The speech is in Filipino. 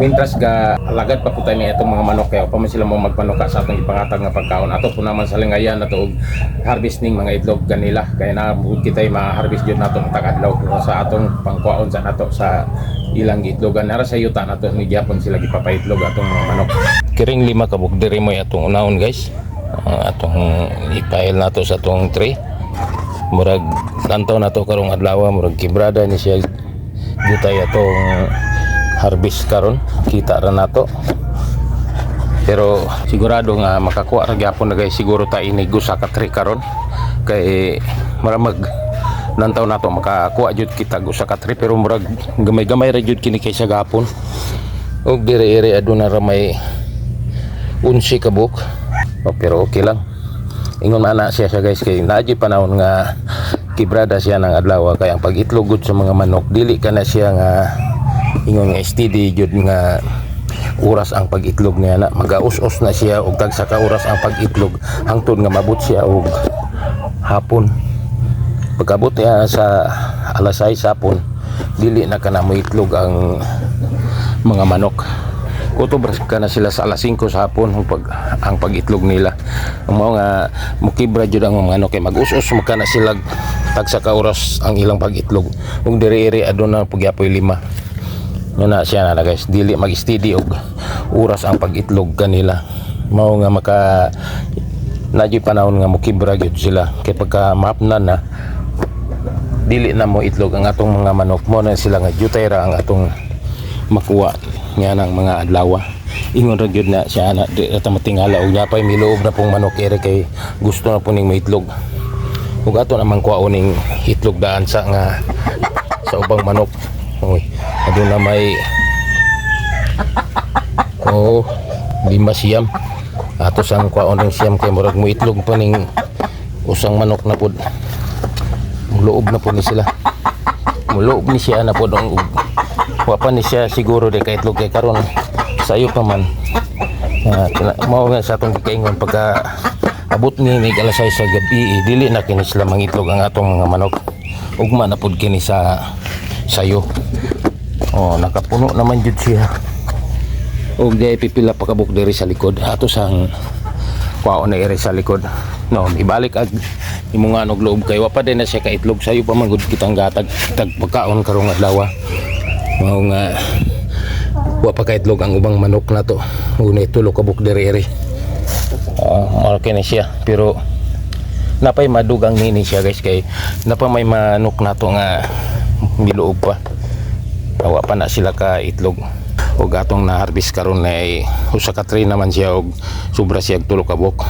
Mintras ga alagad pa po tayo ni itong mga manok kaya pa man sila mo magpanuka sa atong ipangatag nga pagkaon. Ato po naman sa lingayan nato og harvesting mga itlog kanila kaya na kita ma-harvest jud nato tagadlaw sa atong pangkuaon sa nato sa ilang itlogan nara sa yuta nato ni gyapon sila gipapaitlog atong mga manok. Kiring lima ka bugdiri mo atong unahon guys. Ah, atong ipail nato sa atong tray. Murag lantaw nato karong adlaw murag kibrada ni siya jutay atong harvest karon. Kita ra nato. Pero sigurado nga makakuha ra gyapon na guys. Siguro ta ini gusa ka tri karon. Kay maramag lantaw nato makakuha jud kita gusa ka tri pero murag gamay-gamay ra jud kini kaysa gapon. Og dire-ire aduna ra may unsi ka book oh, pero okay lang. Ingon man na siya siya guys kay naadyo panahon nga kibrada siya ng adlaw kaya ang pagitlogod sa mga manok. Dili ka na siya nga ingon nga steady jud nga oras ang pagitlog niya na. Magaus-us na siya og tagsa ka oras ang pagitlog. Hangtod nga mabot siya og hapon. Pagkabot niya sa alas 6 hapon dili na kana mo itlog ang mga manok. Kutubras ka na sila sa alas 5 sa hapon ang, pag, ang pagitlog nila. Ang mga nga mukibra jud ang mga manok. Kay mag-us-us mo ka na sila tagsa ka oras ang ilang pagitlog. Ug diri-iri aduna pagyapoy lima yun na siya na guys. Dili mag-steady og oras ang pagitlog kanila. Mao nga maka nadyo panahon nga mukibra gyud sila. Kay pagka mapnan na dili na mo itlog ang atong mga manok. Mo na sila nga jutay ra ang atong makuha nga ng mga adlaw. Ingon ra gyud na siya na ata matingala. Og yapay miloob na pong manok ere kay gusto na po ning maitlog. Ug ato naman kuha ning itlog daan sa nga sa ubang manok oy aduna may oh lima siyam ato sang kuha ning siyam kay murag mo itlog pa ning usang manok na pud muloob na po ni sila. Muloob ni siya na po dong wa ni siya siguro de kay itlog kay karon. Sayo pa man uh, mao nga sa atong kaingon pagka abot ni ni alas 6 sa gabi eh, dili na kini sila mangitlog ang atong mga manok. Ugma na pud kini sa sayo. Oh nakapuno naman jud siya. Og di pipila pa kabuk diri sa likod. Ato sang kwao na iri sa likod. No ibalik ag imong nga og loob. Kay wa pa din na siya kaitlog. Sayo pa man gud kitang gatag tag pagkaon karong adlaw mao nga wa pa kaitlog ang ubang manok na to. Una tulo kabuk diri iri. Uh, malaki na siya. Pero napay madugang nini siya guys kay napa may manok na to nga niluog pa. Awa pa na sila ka itlog. Og atong na harvest karon na ay usa ka tray naman siya og sobra siya tulo ka buok